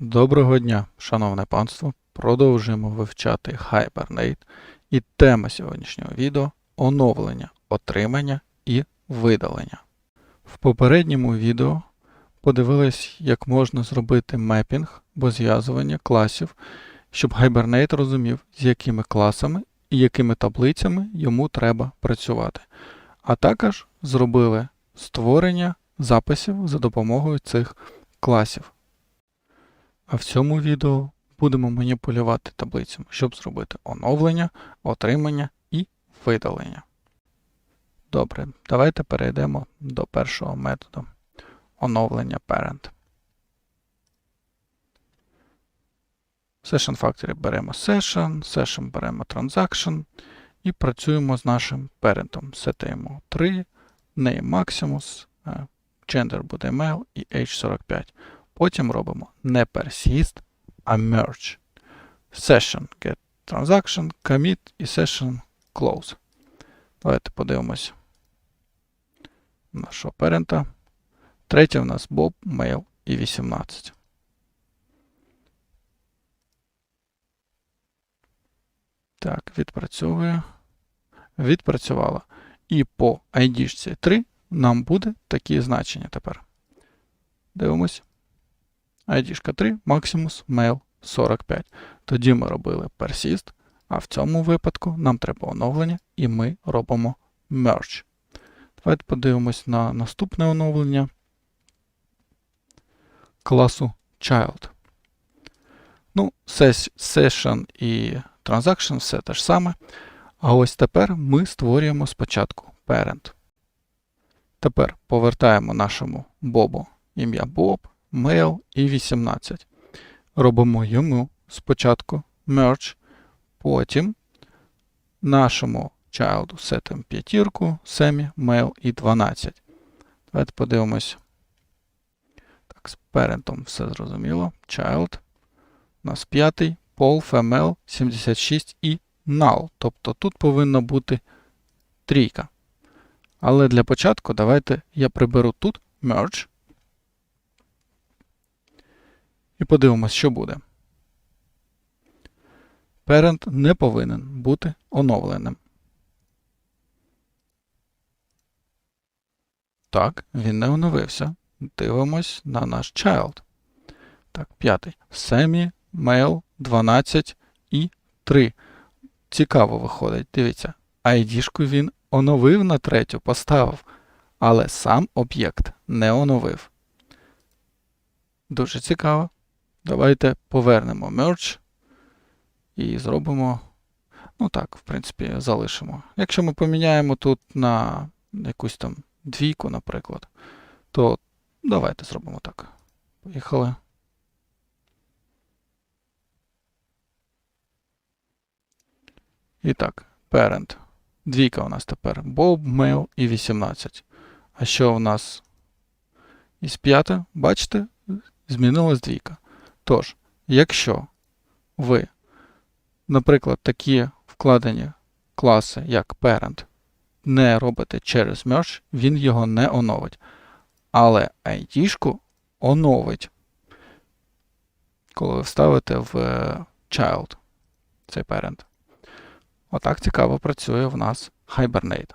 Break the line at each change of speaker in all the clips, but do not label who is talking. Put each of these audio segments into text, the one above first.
Доброго дня, шановне панство. Продовжуємо вивчати Hibernate. І тема сьогоднішнього відео оновлення, отримання і видалення. В попередньому відео подивились, як можна зробити мепінг або зв'язування класів, щоб Hibernate розумів, з якими класами і якими таблицями йому треба працювати. А також зробили створення записів за допомогою цих класів. А в цьому відео будемо маніпулювати таблицями, щоб зробити оновлення, отримання і видалення. Добре, давайте перейдемо до першого методу оновлення parent. В Session Factory беремо session, session беремо transaction і працюємо з нашим parent. Сетаємо 3, name maximus, е, gender буде male і age 45. Потім робимо не persist, а merge. Session get transaction, commit і session close. Давайте подивимось нашого парента. Третє в нас Bob, mail і 18. Так, відпрацьовує. Відпрацювала. І по ID 3 нам буде такі значення тепер. Дивимось. ID 3 Maximus Mail 45. Тоді ми робили persist, а в цьому випадку нам треба оновлення, і ми робимо merge. Давайте подивимось на наступне оновлення класу Child. Ну, Session і Transaction все те ж саме. А ось тепер ми створюємо спочатку parent. Тепер повертаємо нашому Бобу ім'я Bob mail і 18. Робимо йому спочатку merge, потім нашому child сетимо п'ятірку, семі, mail і 12. Давайте подивимось. Так, з парентом все зрозуміло. Child. У нас п'ятий, Paul, FML, 76 і null. Тобто тут повинна бути трійка. Але для початку давайте я приберу тут merge. І подивимось, що буде. Parent не повинен бути оновленим. Так, він не оновився. Дивимось на наш child. Так, п'ятий. Семі, mail, 12 і 3. Цікаво виходить. Дивіться. ID-шку він оновив на третю, поставив, але сам об'єкт не оновив. Дуже цікаво. Давайте повернемо merge і зробимо. Ну так, в принципі, залишимо. Якщо ми поміняємо тут на якусь там двійку, наприклад, то давайте зробимо так. Поїхали. І так, parent. Двійка у нас тепер Bob, Mail і 18. А що у нас із п'яте? Бачите, змінилась двійка. Тож, якщо ви, наприклад, такі вкладені класи, як parent, не робите через merge, він його не оновить. Але ID-шку оновить, коли ви вставите в child цей parent. Отак цікаво працює в нас Hibernate.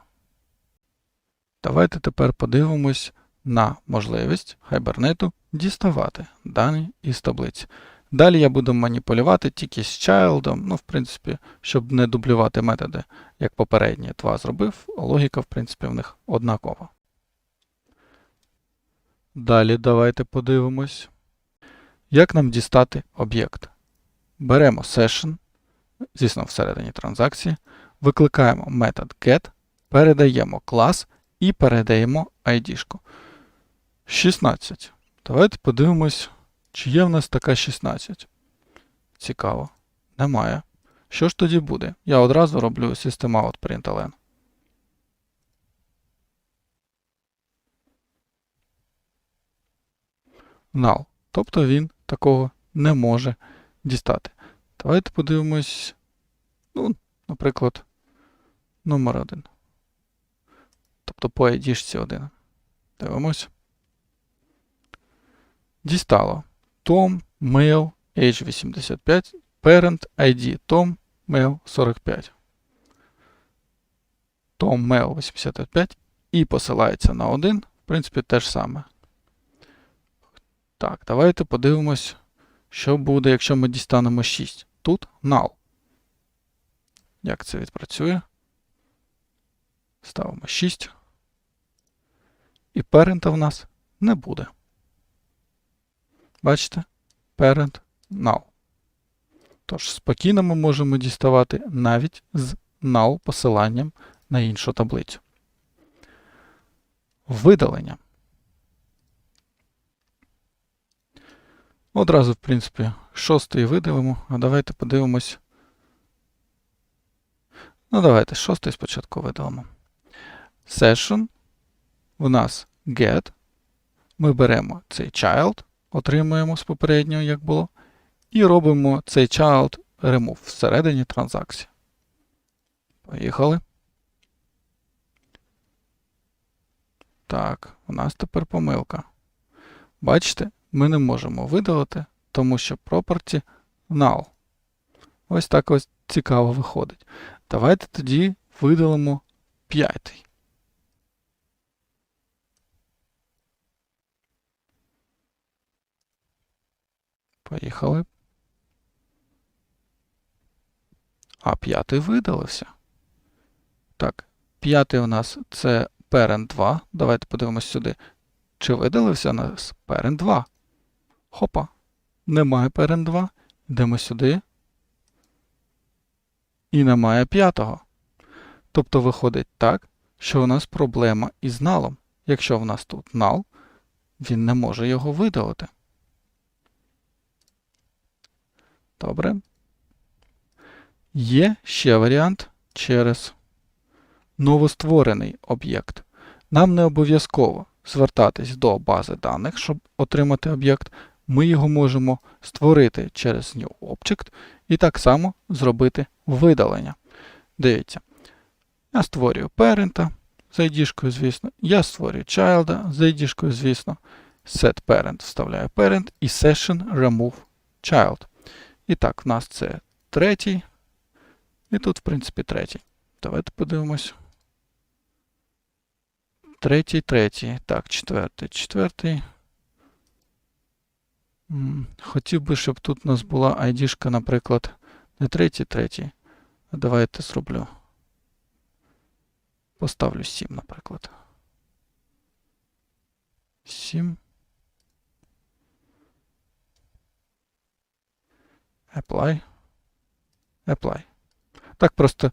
Давайте тепер подивимось на можливість Hibernate діставати дані із таблиці. Далі я буду маніпулювати тільки з child, ну, в принципі, щоб не дублювати методи, як попередні два зробив, логіка, в принципі, в них однакова. Далі давайте подивимось, як нам дістати об'єкт. Беремо session, звісно, всередині транзакції, викликаємо метод get, передаємо клас і передаємо ID. 16. Давайте подивимось, чи є в нас така 16. Цікаво. Немає. Що ж тоді буде? Я одразу роблю SystemOut println. Null. Тобто він такого не може дістати. Давайте подивимось, ну, наприклад, номер 1. Тобто по ID 1. Дивимось. Дістало. Tom, mail, age 85, parent, ID, Tom, mail 45. Tom, mail 85 і посилається на один. В принципі, те ж саме. Так, давайте подивимось, що буде, якщо ми дістанемо 6. Тут null. Як це відпрацює? Ставимо 6. І parent в нас не буде. Бачите? Parent null. Тож, спокійно ми можемо діставати навіть з null посиланням на іншу таблицю. Видалення. Одразу, в принципі, шостий видалимо, а давайте подивимось. Ну, давайте шостий спочатку видалимо. Session. У нас get. Ми беремо цей child, отримуємо з попереднього, як було, і робимо цей child remove всередині транзакції. Поїхали. Так, у нас тепер помилка. Бачите, ми не можемо видалити, тому що property null. Ось так ось цікаво виходить. Давайте тоді видалимо п'ятий. Поїхали. А п'ятий видалився. Так, п'ятий у нас це parent 2. Давайте подивимось сюди. Чи видалився у нас parent 2? Хопа. Немає parent 2. Йдемо сюди. І немає п'ятого. Тобто виходить так, що у нас проблема із налом. Якщо в нас тут null, він не може його видалити. Добре. Є ще варіант через новостворений об'єкт. Нам не обов'язково звертатись до бази даних, щоб отримати об'єкт. Ми його можемо створити через New Object і так само зробити видалення. Дивіться, я створюю parent з ID, звісно, я створюю child з ID, звісно, set parent вставляю parent і session remove child. І так, в нас це третій. І тут, в принципі, третій. Давайте подивимось. Третій, третій. Так, четвертий, четвертий. Хотів би, щоб тут у нас була ID, наприклад, не третій, третій. А давайте зроблю. Поставлю 7, наприклад. 7. Apply. Apply. Так просто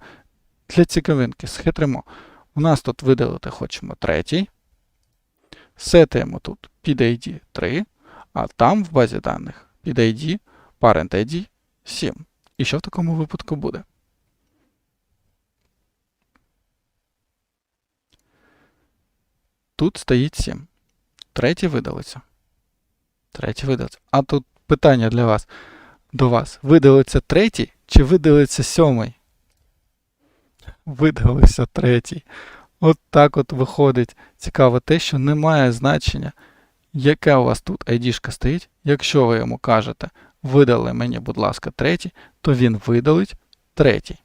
для цікавинки схитримо. У нас тут видалити хочемо третій. Сетаємо тут під ID 3, а там в базі даних під ID parent ID 7. І що в такому випадку буде? Тут стоїть 7. Третій видалиться. Третій видалиться. А тут питання для вас до вас. Видалиться третій чи видалиться сьомий? Видалився третій. От так от виходить. Цікаво те, що немає значення, яка у вас тут ID стоїть. Якщо ви йому кажете, видали мені, будь ласка, третій, то він видалить третій.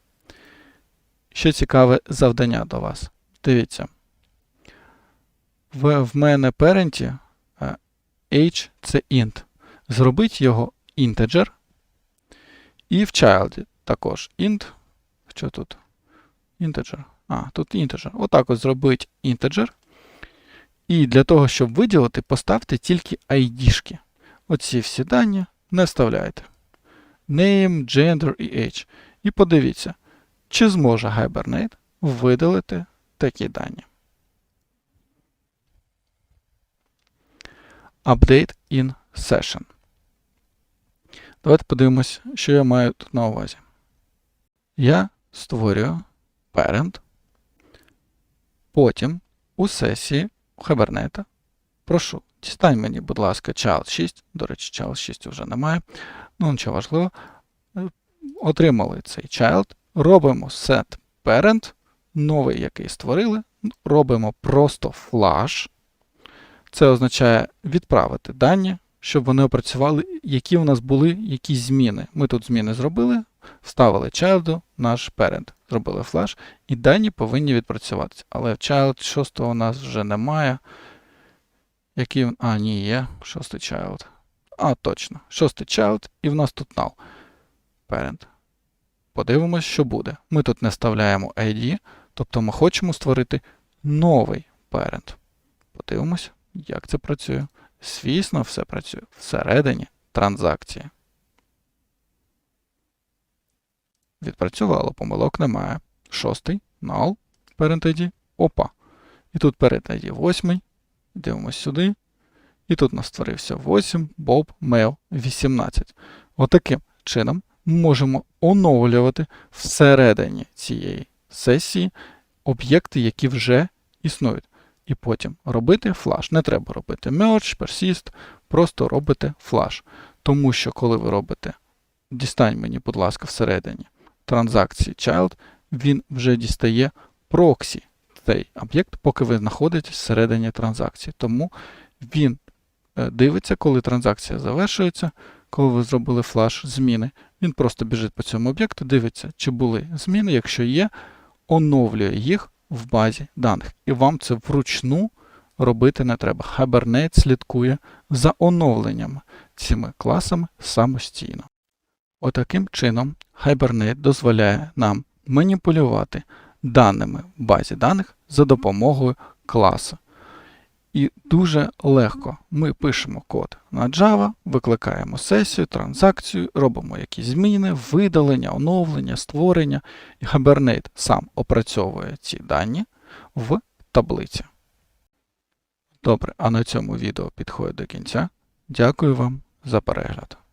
Що цікаве завдання до вас. Дивіться. В, в мене паренті age це int. Зробіть його integer. І в child також int. Що тут? Integer. А, тут integer. Отак от зробить integer. І для того, щоб виділити, поставте тільки ID-шки. Оці всі дані не вставляйте. Name, gender і age. І подивіться, чи зможе Hibernate видалити такі дані. Update in session. Давайте подивимось, що я маю тут на увазі. Я створюю parent. Потім у сесії Hibernate прошу, дістань мені, будь ласка, child 6. До речі, child 6 вже немає. Ну, нічого важливо. Отримали цей child. Робимо set parent, новий, який створили. Робимо просто flash. Це означає відправити дані, щоб вони опрацювали, які у нас були якісь зміни. Ми тут зміни зробили, вставили child, наш parent, зробили флеш, і дані повинні відпрацюватися. Але child 6 у нас вже немає. Який. А, ні, є. Шостий child. А, точно. Шостий child, і в нас тут null. Parent. Подивимось, що буде. Ми тут не вставляємо ID, тобто ми хочемо створити новий parent. Подивимось, як це працює. Звісно, все працює всередині транзакції. Відпрацювало, помилок немає. Шостий, null, parent Опа. І тут parent восьмий. Дивимось сюди. І тут нас створився 8, Bob, Mail, 18. Отаким чином ми можемо оновлювати всередині цієї сесії об'єкти, які вже існують. І потім робити флаш. Не треба робити merge, persist, просто робите флаш. Тому що, коли ви робите, дістань мені, будь ласка, всередині транзакції child, він вже дістає проксі цей об'єкт, поки ви знаходитесь всередині транзакції. Тому він е, дивиться, коли транзакція завершується, коли ви зробили флаш зміни. Він просто біжить по цьому об'єкту, дивиться, чи були зміни. Якщо є, оновлює їх в базі даних. І вам це вручну робити не треба. Hibernate слідкує за оновленнями цими класами самостійно. Отаким чином Hibernate дозволяє нам маніпулювати даними в базі даних за допомогою класу. І дуже легко ми пишемо код на Java, викликаємо сесію, транзакцію, робимо якісь зміни, видалення, оновлення, створення, і Hibernate сам опрацьовує ці дані в таблиці. Добре, а на цьому відео підходить до кінця. Дякую вам за перегляд.